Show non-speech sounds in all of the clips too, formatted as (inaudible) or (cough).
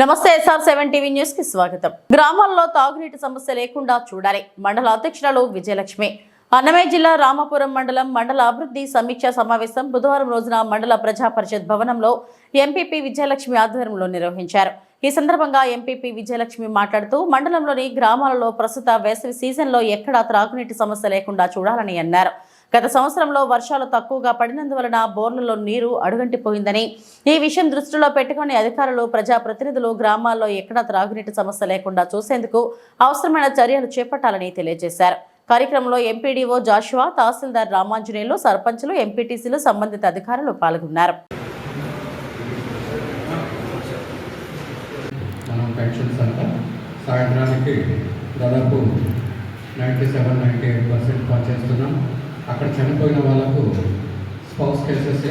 నమస్తే SR seven TV న్యూస్కి స్వాగతం. గ్రామాల్లో తాగునీటి సమస్య లేకుండా చూడాలి. మండల అధ్యక్షురాలు విజయలక్ష్మి. అన్నమయ్య జిల్లా రామాపురం మండలం మండల అభివృద్ధి సమీక్ష సమావేశం బుధవారం రోజున మండల ప్రజా పరిషత్ భవనంలో ఎంపీపీ విజయలక్ష్మి ఆధ్వర్యంలో నిర్వహించారు. ఈ సందర్భంగా ఎంపీపీ విజయలక్ష్మి మాట్లాడుతూ మండలంలోని గ్రామాలలో ప్రస్తుత వేసవి సీజన్లో ఎక్కడా త్రాగునీటి సమస్య లేకుండా చూడాలని అన్నారు. గత సంవత్సరంలో వర్షాలు తక్కువగా పడినందువలన బోర్లలో నీరు అడుగంటిపోయిందని ఈ విషయం దృష్టిలో పెట్టుకుని అధికారులు ప్రజాప్రతినిధులు గ్రామాల్లో ఎక్కడా త్రాగునీటి సమస్య లేకుండా చూసేందుకు అవసరమైన చర్యలు చేపట్టాలని తెలియజేశారు. కార్యక్రమంలో ఎంపీడీఓ జాషువా తహసీల్దార్ రామాంజనేయులు సర్పంచ్లు ఎంపీటీసీలు సంబంధిత అధికారులు పాల్గొన్నారు. పెన్షన్స్ అంతా సాయంత్రానికి దాదాపు ninety seven ninety eight percent పనిచేస్తున్నాం అక్కడ చనిపోయిన వాళ్ళకు స్పౌస్ కేసెస్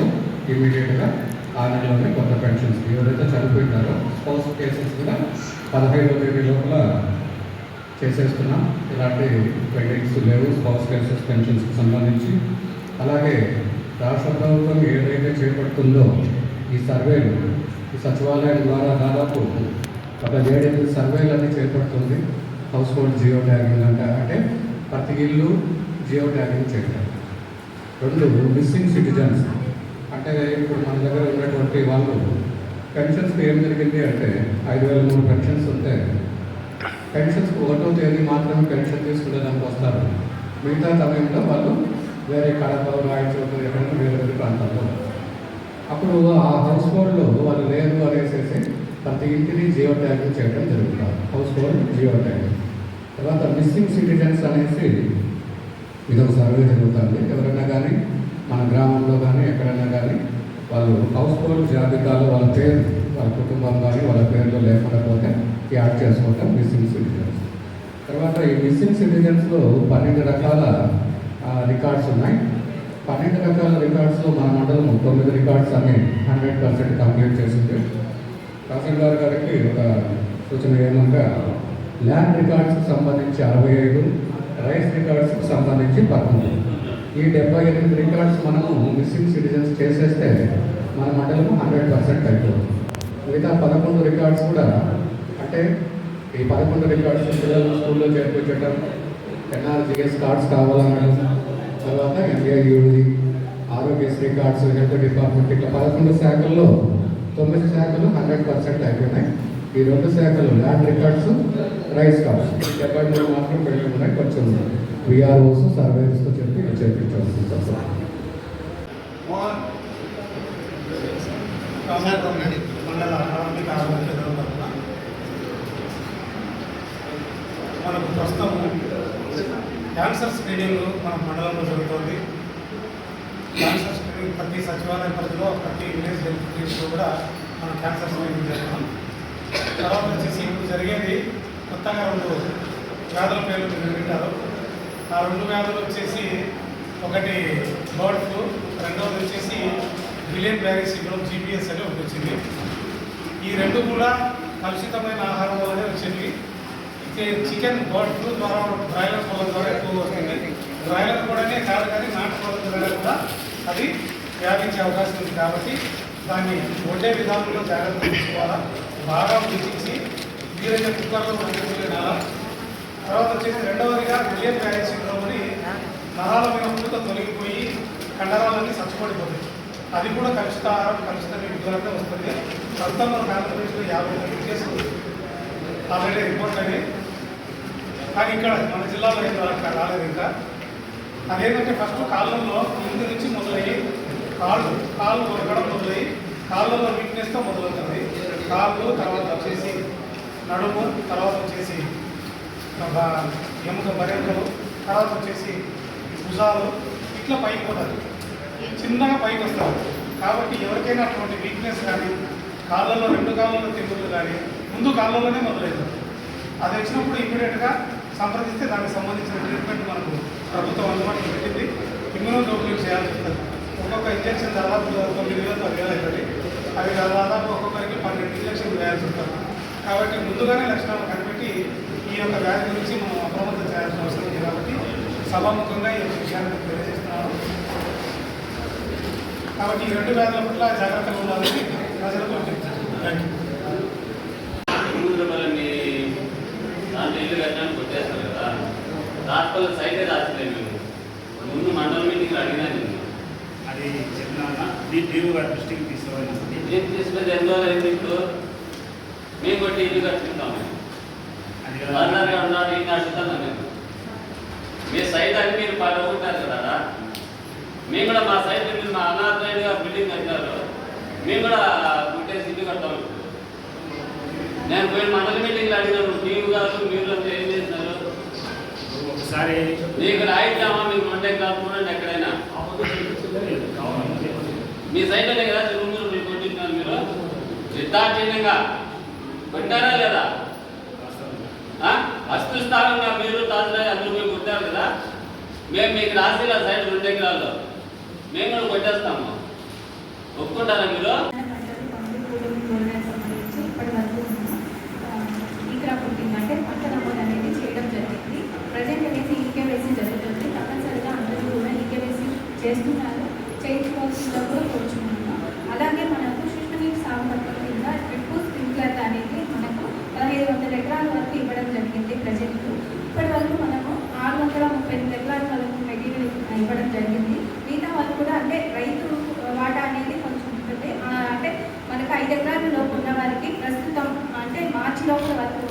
ఇమీడియట్గా ఆ నెలలోనే కొత్త పెన్షన్స్. ఎవరైతే చనిపోయినారో స్పౌస్ కేసెస్ కూడా పదహైదు తేదీ లోపల చేసేస్తున్నాం. ఇలాంటి పెండింగ్స్ లేవు స్పౌస్ కేసెస్ పెన్షన్స్కి సంబంధించి. అలాగే రాష్ట్ర ప్రభుత్వం ఏదైతే చేపడుతుందో ఈ సర్వేలు ఈ సచివాలయం ద్వారా దాదాపు ఒక ఏడెనిమిది సర్వేలన్నీ చేపడుతుంది. హౌస్ హోల్డ్ జియో ట్యాగింగ్ అంటే అంటే ప్రతి ఇల్లు జియో ట్యాగింగ్ చేయడం రెండు మిస్సింగ్ సిటిజన్స్ అంటే ఇప్పుడు మన దగ్గర ఉన్నటువంటి వాళ్ళు పెన్షన్స్కి ఏం జరిగింది అంటే ఐదు వేల మూడు పెన్షన్స్ ఉంటే పెన్షన్స్ ఒకటో తేదీ మాత్రమే పెన్షన్ తీసుకునేదానికి వస్తారు. మిగతా సమయంలో వాళ్ళు వేరే కడప రాయచోటు ఎక్కడైనా వేరే వేరే ప్రాంతాల్లో. అప్పుడు ఆ హౌస్ హోల్డ్లో వాళ్ళు లేదు అనేసేసి ప్రతి ఇంటిని జియో ట్యాగింగ్ చేయడం జరుగుతుంది. హౌస్ హోల్డ్ జియో ట్యాగింగ్ తర్వాత మిస్సింగ్ సిటిజన్స్ అనేసి ఇదొక సర్వే జరుగుతుంది. ఎవరైనా కానీ మన గ్రామంలో కానీ ఎక్కడైనా కానీ వాళ్ళు హౌస్ హోల్డ్ జాబితాలో వాళ్ళ పేరు వాళ్ళ కుటుంబం కానీ వాళ్ళ పేర్లు పోతే యాడ్ చేసుకుంటాం మిస్సింగ్ సిటిజన్స్. తర్వాత ఈ మిస్సింగ్ సిటిజన్స్లో పన్నెండు రకాల రికార్డ్స్ ఉన్నాయి. పన్నెండు రకాల రికార్డ్స్లో మన మండలం తొమ్మిది రికార్డ్స్ అన్ని హండ్రెడ్ పర్సెంట్ కంప్లీట్ చేసింది. తహసీల్దార్ గారికి ఒక సూచన ఏమనగా ల్యాండ్ రికార్డ్స్కి సంబంధించి అరవై ఐదు రైస్ రికార్డ్స్కి సంబంధించి పడుతుంది. ఈ డెబ్బై ఎనిమిది రికార్డ్స్ మనము మిస్సింగ్ సిటిజన్స్ చేసేస్తే మన మండలం హండ్రెడ్ పర్సెంట్ అయిపోతుంది. మిగతా పదకొండు రికార్డ్స్ కూడా అంటే ఈ పదకొండు రికార్డ్స్ పిల్లలు స్కూల్లో చేర్పించడం ఎన్ఆర్జిఎస్ కార్డ్స్ కావాలనడం తర్వాత MAUD Aarogyasri cards health department ఇట్లా పదకొండు శాఖల్లో తొమ్మిది శాఖలు హండ్రెడ్ పర్సెంట్ అయిపోయినాయి. ఈ రెండు శాఖలు ల్యాండ్ రికార్డ్స్ రైస్ కార్డ్స్ ఈ డెబ్బై మూడు మాత్రం పెళ్ళి ఉన్నాయి. కొంచెం విఆర్ఓస్ సర్వేస్తో చెప్పి ఇది చేయించాల్సి ఉంటుంది మండల మనకు ప్రస్తుతం క్యాన్సర్ స్క్రీనింగ్ మన మండలంలో జరుగుతుంది. క్యాన్సర్ స్క్రీనింగ్ ప్రతి సచివాలయం పరిధిలో ప్రతి విలేజ్ హెల్త్ క్లినిక్లో కూడా మనం క్యాన్సర్ స్క్రీనింగ్ చేస్తున్నాం. తర్వాత వచ్చేసి ఇప్పుడు జరిగేది కొత్తగా రెండు వ్యాధుల పేర్లు మీరు వింటారు. ఆ రెండు వ్యాధులు వచ్చేసి ఒకటి బర్డ్ ఫ్లూ రెండవది వచ్చేసి విలియన్ బ్యారీ సిండ్రోమ్ జీపీఎస్ అని ఒకటి వచ్చింది. ఈ రెండు కూడా కలుషితమైన ఆహారం వల్లనే వచ్చింది. అయితే చికెన్ బర్డ్ ఫ్లూ ద్వారా బ్రాయిలర్ కోళ్ళ ద్వారా ఎక్కువ వస్తుంది. బ్రాయిలర్ కూడానే కాదు కానీ నాటు కోళ్ళ ద్వారా కూడా అది వ్యాపించే అవకాశం ఉంది. కాబట్టి దాన్ని వండే విధానంలో జాగ్రత్త తీసుకోవాలా బాగా ఉడికించి ఈరోజు కుక్కర్లో ఉడికించే నెల తర్వాత వచ్చేసి రెండవదిగా విలియన్ బ్యారీ సిండ్రోమ్ అని నరాల మీద పూత తొలగిపోయి కండరాలన్నీ చచ్చిపడిపోతాయి అది కూడా కలుషిత ఆహారం కలుషిత విగ్రహంగా వస్తుంది ప్రస్తుతం మన ఆంధ్రప్రదేశ్లో యాభై మంది కేసులు ఆల్రెడీ రిపోర్ట్ అని కానీ ఇక్కడ మన జిల్లాలో ఏం రాలేదు ఇంకా అదేంటంటే ఫస్ట్ కాళ్ళల్లో ముందు నుంచి మొదలయ్యి కాళ్ళు కాళ్ళు ఉరకడం మొదలయ్యి కాళ్ళలో వీక్నెస్తో మొదలవుతుంది. కాళ్ళు తర్వాత వచ్చేసి నడుము తర్వాత వచ్చేసి ఎముక బరెంకలు తర్వాత వచ్చేసి భుజాలు ఇట్లా పైకి పోతుంది చిన్నగా పైకి వస్తారు కాబట్టి ఎవరికైనా అటువంటి వీక్నెస్ కానీ కాళ్ళలో రెండు కాళ్ళలో తెగుళ్ళు కానీ ముందు కాళ్ళలోనే మొదలవుతుంది అది వచ్చినప్పుడు ఇమ్మీడియట్గా సంప్రదిస్తే దానికి సంబంధించిన ట్రీట్మెంట్ మనకు ప్రభుత్వం అందుబాటులో పెట్టింది. ఇమ్యూనో డోక్లింగ్ చేయాల్సి ఉంటుంది ఒక్కొక్క ఇంజక్షన్ దాదాపు తొమ్మిది వేల పది వేలు అవుతుంది. అవి దాదాపు ఒక్కొక్కరికి పన్నెండు ఇంజక్షన్లు వేయాల్సి ఉంటుంది. కాబట్టి ముందుగానే లక్షణాలు కనిపెట్టి ఈ యొక్క వ్యాధి గురించి మనం అప్రమత్తం చేయాల్సిన అవసరం ఉంది కాబట్టి సభాముఖంగా ఈ విషయాన్ని తెలియజేస్తున్నాను. కాబట్టి ఈ రెండు వ్యాధుల పట్ల జాగ్రత్తగా ఉండాలని ప్రజలకు థ్యాంక్ కదా. ముందు మండలం మీటింగ్ అడిగినా అది చెప్పినా నీ తీసుకోవాలి తీసుకునేది ఎన్నో ఇప్పుడు? మేము కొట్టి ఇల్లు కట్టుకుంటాం అది వాళ్ళగా ఉన్నారు ఏం నేను మీ సైడ్ అని మీరు పడగొట్టారు కదా మేము కూడా మా సైడ్ మీరు మా అనాథైడ్గా బిల్డింగ్ కట్టారు. మేము కూడా కుట్టేసి ఇల్లు కట్టాం ఇప్పుడు. నేను పోయి మండల మీటింగ్లో అడిగినాను మీరు గారు మీరు ఏం చేసినారు ఒకసారి మీకు రాయిద్దామా మీకు మండే కాకుండా ఎక్కడైనా. మీ సైడ్లోనే కదా తిరుమల మీరు కొట్టింటున్నారు మీరు. సిద్ధాంతంగా కొట్టారా లేదా? ఆ? అస్తు స్థానంగా మీరు తాజా అందరూ పోయి కొట్టారు కదా? మేము మీకు రాసిలా సైడ్ రెండు ఎకరాల్లో. మేము కూడా కొట్టేస్తాము. ఒప్పుకుంటారా మీరు? అనేది చేస్తున్నారు చేయించుకోవాల్సిందిగా కూడా కోరుచున్నాము అలాగే మనకు సూక్ష్మనీటి సాగు పథకం కింద డ్రిప్ స్ప్రింక్లర్ అనేది మనకు పదహైదు వందల ఎకరాల వరకు ఇవ్వడం జరిగింది ప్రజలకు. ఇప్పటి వరకు మనము ఆరు వందల ముప్పై ఎనిమిది ఎకరాల వరకు మెటీరియల్ ఇవ్వడం జరిగింది మిగతా వాళ్ళు కూడా అంటే రైతు వాటా అనేది కొంచెం ఉంటుంది ఆ, అంటే మనకు ఐదు ఎకరాల లోపు ఉన్న వారికి ప్రస్తుతం అంటే మార్చి లోపల వరకు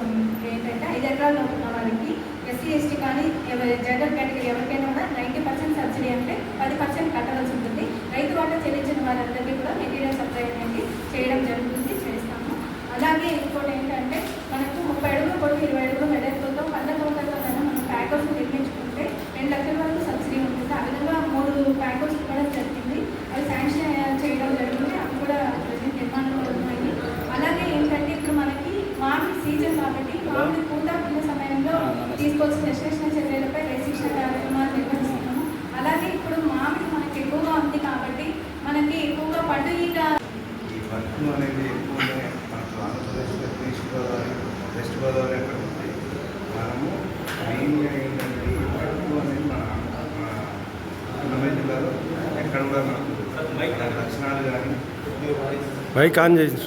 ఏంటంటే ఐదు ఎకరాల లోపు ఉన్న వారికి ఎస్సీ ఎస్టీ కానీ ఎవరి జనరల్ కేటగిరీ ఎవరికైనా కూడా నైంటీ పర్సెంట్ సబ్సిడీ అంటే పది పర్సెంట్ కట్టవలసి ఉంటుంది రైతు వాటా చెల్లించిన వారందరికీ కూడా మెటీరియల్ సప్లై అనేది చేయడం జరుగుతుంది చేస్తాము అలాగే ఇంకోటి ఏంటంటే మనకు ముప్పై అడుగులు పొడవు ఇరవై అడుగులు మెడల్తో వంద కోట్లతో కన్నా మనం ప్యాకోస్ నిర్మించుకుంటే రెండు లక్షల వరకు సబ్సిడీ ఉంటుంది ఆ విధంగా మూడు ప్యాకోస్ ఇవ్వడం జరిగింది అవి శాంక్షన్ చేయడం జరిగింది అవి కూడా ప్రజెంట్ నిర్మాణంలో ఉన్నాయి అలాగే ఏంటంటే ఇప్పుడు మనకి మామిడి సీజన్ కాబట్టి మామిడి పూత ఉన్న సమయంలో తీసుకోవాల్సిన విశ్లేషణ చర్యలపై శిక్షణ కార్యక్రమాలు నిర్వహిస్తున్నాము అలాగే ఇప్పుడు మామిడి మనకి ఎక్కువగా ఉంది కాబట్టి మనకి ఎక్కువగా పండు ఈట ఈ వర్క్ అనేది ఎక్కువగా మనకు ఆంధ్రప్రదేశ్లో ఈస్ట్ గోదావరి వెస్ట్ గోదావరి అక్కడ ఉంది మనము మెయిన్గా ఏంటంటే ఈ వర్క్ అనేది మన మన అన్నమయ్య జిల్లాలో ఎక్కడ కూడా మనకు లక్షణాలు కానీ బైక్ ఆన్ చేసి (coughs)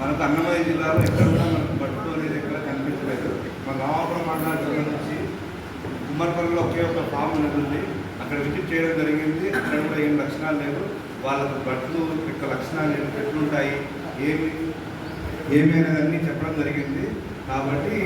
మనకు అన్నమయ్య జిల్లాలో ఎక్కడ కూడా మనకు పట్టు అనేది ఎక్కడ కనిపించలేదు. మన రామాపురం మండలం జిల్లా నుంచి కుమ్మరపల్లిలో ఒకే ఒక ఫామ్ అనేది ఉంది. అక్కడ విజిట్ చేయడం జరిగింది. అక్కడ కూడా ఏం లక్షణాలు లేవు. వాళ్ళకు బట్లు యొక్క లక్షణాలు ఎట్లుంటాయి? ఏమి? ఏమి అనేది అన్నీ చెప్పడం జరిగింది. కాబట్టి